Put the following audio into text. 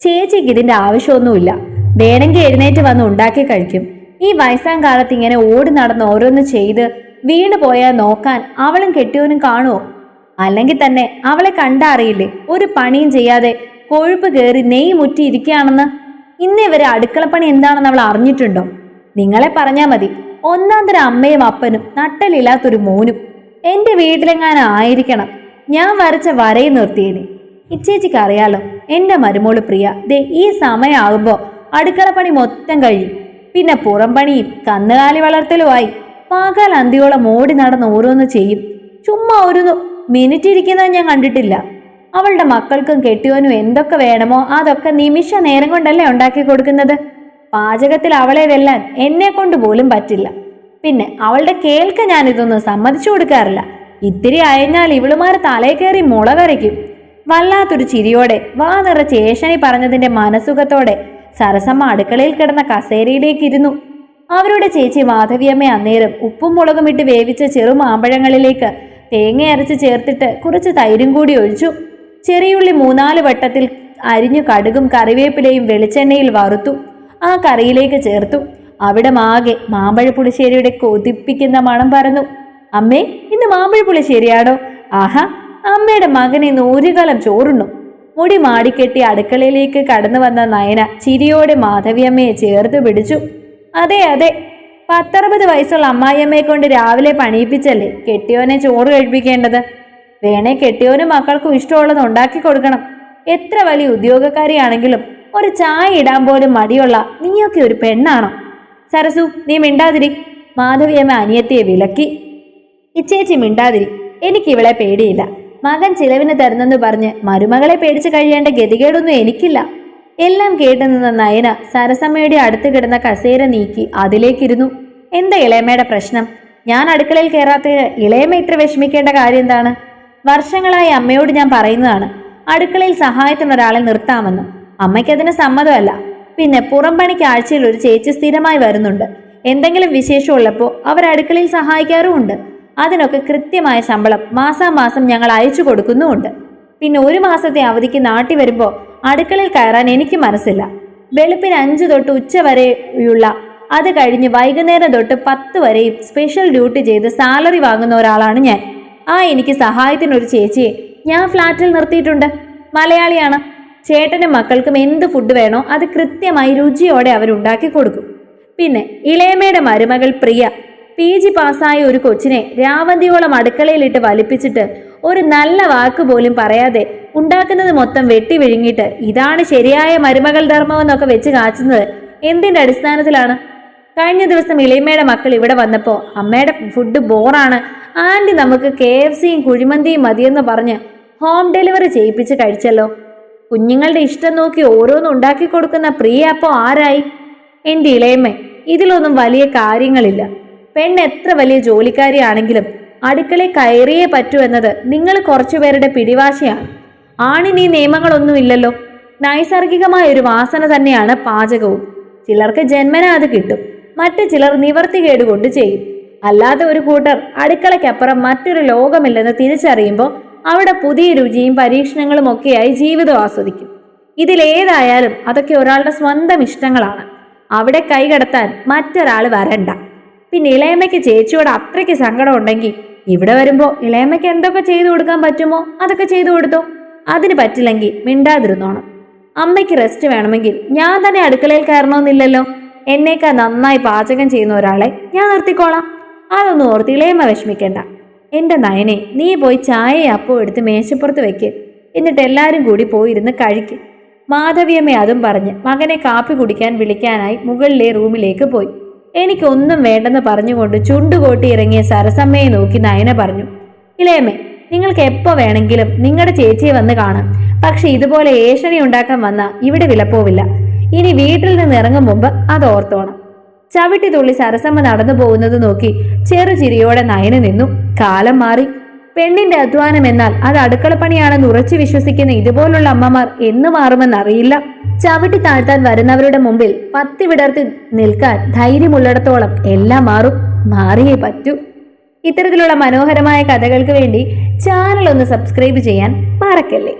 ചേച്ചിക്ക് ഇതിന്റെ ആവശ്യമൊന്നുമില്ല. വേണമെങ്കിൽ എഴുന്നേറ്റ് വന്ന് ഉണ്ടാക്കി കഴിക്കും. ഈ വയസ്സാം കാലത്ത് ഇങ്ങനെ ഓടി നടന്ന് ഓരോന്ന് ചെയ്ത് വീണ് പോയാൽ നോക്കാൻ അവളും കെട്ടിയവനും കാണുമോ അല്ലെങ്കിൽ തന്നെ അവളെ കണ്ടാ അറിയില്ലേ? ഒരു പണിയും ചെയ്യാതെ കൊഴുപ്പ് കയറി നെയ് മുറ്റി ഇരിക്കുകയാണെന്ന്. ഇന്ന് ഇവരെ അടുക്കളപ്പണി എന്താണെന്ന് അവൾ അറിഞ്ഞിട്ടുണ്ടോ? നിങ്ങളെ പറഞ്ഞാൽ മതി. ഒന്നാം തരം അമ്മയും അപ്പനും നട്ടലില്ലാത്തൊരു മോനും. എന്റെ വീട്ടിലെങ്ങാനും ആയിരിക്കണം. ഞാൻ വരച്ച വരയും നിർത്തിയേനെ. ഇച്ചേച്ചിക്ക് അറിയാലോ എന്റെ മരുമോൾ പ്രിയ ദേ ഈ സമയമാകുമ്പോ അടുക്കളപ്പണി മൊത്തം കഴിയും പിന്നെ പുറം പണിയും കന്നുകാലി വളർത്തലുമായി. പകൽ അന്തിയോളം ഓടി നടന്ന് ഓരോന്ന് ചെയ്യും. ചുമ്മാ ഒരു മിനിറ്റ് ഇരിക്കുന്നത് ഞാൻ കണ്ടിട്ടില്ല. അവളുടെ മക്കൾക്കും കെട്ടിയോനും എന്തൊക്കെ വേണമോ അതൊക്കെ നിമിഷ നേരം കൊണ്ടല്ലേ ഉണ്ടാക്കി കൊടുക്കുന്നത്? പാചകത്തിൽ അവളെ വെല്ലാൻ എന്നെ കൊണ്ട് പോലും പറ്റില്ല. പിന്നെ അവളുടെ കേൾക്ക ഞാൻ ഇതൊന്നും സമ്മതിച്ചു കൊടുക്കാറില്ല. ഇത്തിരി അയഞ്ഞാൽ ഇവളുമാർ തലേ കയറി മുള കരയ്ക്കും. വല്ലാത്തൊരു ചിരിയോടെ വാ നിറച്ച് ഏഷണി പറഞ്ഞതിന്റെ മനസുഖത്തോടെ സരസമ്മ അടുക്കളയിൽ കിടന്ന കസേരയിലേക്ക് ഇരുന്നു. അവരുടെ ചേച്ചി മാധവിയമ്മ അന്നേരം ഉപ്പും മുളകും ഇട്ട് വേവിച്ച ചെറു മാമ്പഴങ്ങളിലേക്ക് തേങ്ങ അരച്ച് ചേർത്തിട്ട് കുറച്ച് തൈരും കൂടി ഒഴിച്ചു. ചെറിയുള്ളി മൂന്നാൽ വട്ടത്തിൽ അരിഞ്ഞു കടുകും കറിവേപ്പിലയും വെളിച്ചെണ്ണയിൽ വറുത്തു. ആ കറിയിലേക്ക് ചേർത്തു. അവിടെ മാകെ മാമ്പഴ പുളിശ്ശേരിയുടെ കൊതിപ്പിക്കുന്ന മണം പറഞ്ഞു അമ്മേ ഇന്ന് മാമ്പഴ പുളിശ്ശേരിയാണോ? ആഹാ അമ്മയുടെ ഒരു കലം ചോറുണ്ണു. മുടി മാടിക്കെട്ടി അടുക്കളയിലേക്ക് കടന്നു വന്ന നയന ചിരിയോടെ മാധവിയമ്മയെ ചേർത്ത് പിടിച്ചു. അതെ അതെ. പത്തറുപത് വയസ്സുള്ള അമ്മായിയമ്മയെ കൊണ്ട് രാവിലെ പണിയിപ്പിച്ചല്ലേ കെട്ടിയോനെ ചോറ് കഴിപ്പിക്കേണ്ടത്? വേണേ കെട്ടിയോനും മക്കൾക്കും ഇഷ്ടമുള്ളത് ഉണ്ടാക്കി കൊടുക്കണം. എത്ര വലിയ ഉദ്യോഗക്കാരിയാണെങ്കിലും ഒരു ചായ ഇടാൻ പോലും മടിയുള്ള നീയൊക്കെ ഒരു പെണ്ണാണോ? സരസു നീ മിണ്ടാതിരി. മാധവിയമ്മ അനിയത്തിയെ വിലക്കി. ഇച്ചേച്ചി മിണ്ടാതിരി. എനിക്ക് ഇവളെ പേടിയില്ല. മകൻ ചിലവിന് തരുന്നെന്ന് പറഞ്ഞ് മരുമകളെ പേടിച്ച് കഴിയേണ്ട ഗതികേടൊന്നും എനിക്കില്ല. എല്ലാം കേട്ടു നിന്ന നയന സരസമ്മയുടെ അടുത്ത് കിടന്ന കസേര നീക്കി അതിലേക്കിരുന്നു. എന്താ ഇളയമ്മയുടെ പ്രശ്നം? ഞാൻ അടുക്കളയിൽ കയറാത്തതിന് ഇളയമ്മ ഇത്ര വിഷമിക്കേണ്ട കാര്യം എന്താണ്? വർഷങ്ങളായി അമ്മയോട് ഞാൻ പറയുന്നതാണ്. അടുക്കളയിൽ സഹായത്തിന് ഒരാളെ നിർത്താമെന്ന്. അമ്മയ്ക്കതിന് സമ്മതമല്ല. പിന്നെ പുറം പണിക്ക് ആഴ്ചയിൽ ഒരു ചേച്ചി സ്ഥിരമായി വരുന്നുണ്ട്. എന്തെങ്കിലും വിശേഷമുള്ളപ്പോൾ അവർ അടുക്കളയിൽ സഹായിക്കാറുമുണ്ട്. അതിനൊക്കെ കൃത്യമായ ശമ്പളം മാസാമാസം ഞങ്ങൾ അയച്ചു കൊടുക്കുന്നുമുണ്ട്. പിന്നെ ഒരു മാസത്തെ അവധിക്ക് നാട്ടിൽ വരുമ്പോൾ അടുക്കളയിൽ കയറാൻ എനിക്ക് മനസ്സില്ല. വെളുപ്പിന് അഞ്ച് തൊട്ട് ഉച്ച വരെയുള്ള അത് കഴിഞ്ഞ് വൈകുന്നേരം തൊട്ട് പത്ത് വരെയും സ്പെഷ്യൽ ഡ്യൂട്ടി ചെയ്ത് സാലറി വാങ്ങുന്ന ഒരാളാണ് ഞാൻ. ആ എനിക്ക് സഹായത്തിനൊരു ചേച്ചിയെ ഞാൻ ഫ്ലാറ്റിൽ നിർത്തിയിട്ടുണ്ട്. മലയാളിയാണ്. ചേട്ടനും മക്കൾക്കും എന്ത് ഫുഡ് വേണോ അത് കൃത്യമായി രുചിയോടെ അവരുണ്ടാക്കി കൊടുക്കും. പിന്നെ ഇളയമ്മയുടെ മരുമകൾ പ്രിയ പി ജി പാസ്സായ ഒരു കൊച്ചിനെ രാവന്തിയോളം അടുക്കളയിലിട്ട് വലിപ്പിച്ചിട്ട് ഒരു നല്ല വാക്ക് പോലും പറയാതെ ഉണ്ടാക്കുന്നത് മൊത്തം വെട്ടി വിഴുങ്ങിയിട്ട് ഇതാണ് ശരിയായ മരുമകൾ ധർമ്മം എന്നൊക്കെ വെച്ച് കാച്ചുന്നത് എന്തിന്റെ അടിസ്ഥാനത്തിലാണ്? കഴിഞ്ഞ ദിവസം ഇളയമ്മയുടെ മക്കൾ ഇവിടെ വന്നപ്പോൾ അമ്മയുടെ ഫുഡ് ബോറാണ്. ആന്റി നമുക്ക് കെ എഫ് സിയും കുഴിമന്തിയും മതിയെന്ന് പറഞ്ഞ് ഹോം ഡെലിവറി ചെയ്യിപ്പിച്ച് കഴിച്ചല്ലോ. കുഞ്ഞുങ്ങളുടെ ഇഷ്ടം നോക്കി ഓരോന്നും ഉണ്ടാക്കി കൊടുക്കുന്ന പ്രിയ അപ്പോൾ ആരായി? എന്റെ ഇളയമ്മ ഇതിലൊന്നും വലിയ കാര്യങ്ങളില്ല. പെണ്ണ് എത്ര വലിയ ജോലിക്കാരിയാണെങ്കിലും അടുക്കളയിൽ കയറിയേ പറ്റൂ എന്നത് നിങ്ങൾ കുറച്ചുപേരുടെ പിടിവാശിയാണ്. ആണിന് ഈ നിയമങ്ങളൊന്നുമില്ലല്ലോ. നൈസർഗികമായ ഒരു വാസന തന്നെയാണ് പാചകവും. ചിലർക്ക് ജന്മന അത് കിട്ടും. മറ്റു ചിലർ നിവർത്തി കേടുകൊണ്ട് ചെയ്യും. അല്ലാതെ ഒരു കൂട്ടർ അടുക്കളയ്ക്കപ്പുറം മറ്റൊരു ലോകമില്ലെന്ന് തിരിച്ചറിയുമ്പോൾ അവിടെ പുതിയ രുചിയും പരീക്ഷണങ്ങളും ഒക്കെയായി ജീവിതം ആസ്വദിക്കും. ഇതിലേതായാലും അതൊക്കെ ഒരാളുടെ സ്വന്തം ഇഷ്ടങ്ങളാണ്. അവിടെ കൈകടത്താൻ മറ്റൊരാൾ വരണ്ട. പിന്നെ ഇളയമ്മയ്ക്ക് ചേച്ചിയോട് അത്രയ്ക്ക് സങ്കടം ഉണ്ടെങ്കിൽ ഇവിടെ വരുമ്പോൾ ഇളയമ്മയ്ക്ക് എന്തൊക്കെ ചെയ്തു കൊടുക്കാൻ പറ്റുമോ അതൊക്കെ ചെയ്തു കൊടുത്തോ. അതിന് പറ്റില്ലെങ്കിൽ മിണ്ടാതിരുന്നോണം. അമ്മയ്ക്ക് റെസ്റ്റ് വേണമെങ്കിൽ ഞാൻ തന്നെ അടുക്കളയിൽ കയറണമെന്നില്ലല്ലോ. എന്നേക്കാൾ നന്നായി പാചകം ചെയ്യുന്ന ഒരാളെ ഞാൻ നിർത്തിക്കോളാം. അതൊന്നും ഓർത്ത് ഇളയമ്മ വിഷമിക്കണ്ട. എന്റെ നയനെ നീ പോയി ചായയും അപ്പവും എടുത്ത് മേശപ്പുറത്ത് വെക്ക്. എന്നിട്ട് എല്ലാവരും കൂടി പോയിരുന്ന് കഴിക്ക്. മാധവിയമ്മ അതും പറഞ്ഞ് മകനെ കാപ്പി കുടിക്കാൻ വിളിക്കാനായി മുകളിലെ റൂമിലേക്ക് പോയി. എനിക്കൊന്നും വേണ്ടെന്ന് പറഞ്ഞുകൊണ്ട് ചുണ്ടുകോട്ടി ഇറങ്ങിയ സരസമ്മയെ നോക്കി നയന പറഞ്ഞു ഇളയമ്മേ നിങ്ങൾക്ക് എപ്പോ വേണമെങ്കിലും നിങ്ങളുടെ ചേച്ചിയെ വന്ന് കാണാം. പക്ഷെ ഇതുപോലെ ഏഷണി ഉണ്ടാക്കാൻ വന്ന ഇവിടെ വിലപ്പോവില്ല. ഇനി വീട്ടിൽ നിന്ന് ഇറങ്ങും മുമ്പ് അത് ഓർത്തോണം. ചവിട്ടി തുള്ളി സരസമ്മ നടന്നു പോകുന്നത് നോക്കി ചെറുചിരിയോടെ നയന നിന്നു. കാലം മാറി. പെണ്ണിന്റെ അധ്വാനം എന്നാൽ അത് അടുക്കളപ്പണിയാണെന്ന് ഉറച്ചു വിശ്വസിക്കുന്ന ഇതുപോലുള്ള അമ്മമാർ എന്ന് മാറുമെന്നറിയില്ല. ചവിട്ടി താഴ്ത്താൻ വരുന്നവരുടെ മുമ്പിൽ പത്തി വിടർത്തി നിൽക്കാൻ ധൈര്യമുള്ളിടത്തോളം എല്ലാം മാറും മാറിയേ പറ്റൂ. ഇത്തരത്തിലുള്ള മനോഹരമായ കഥകൾക്ക് വേണ്ടി ചാനൽ ഒന്ന് സബ്സ്ക്രൈബ് ചെയ്യാൻ മറക്കല്ലേ?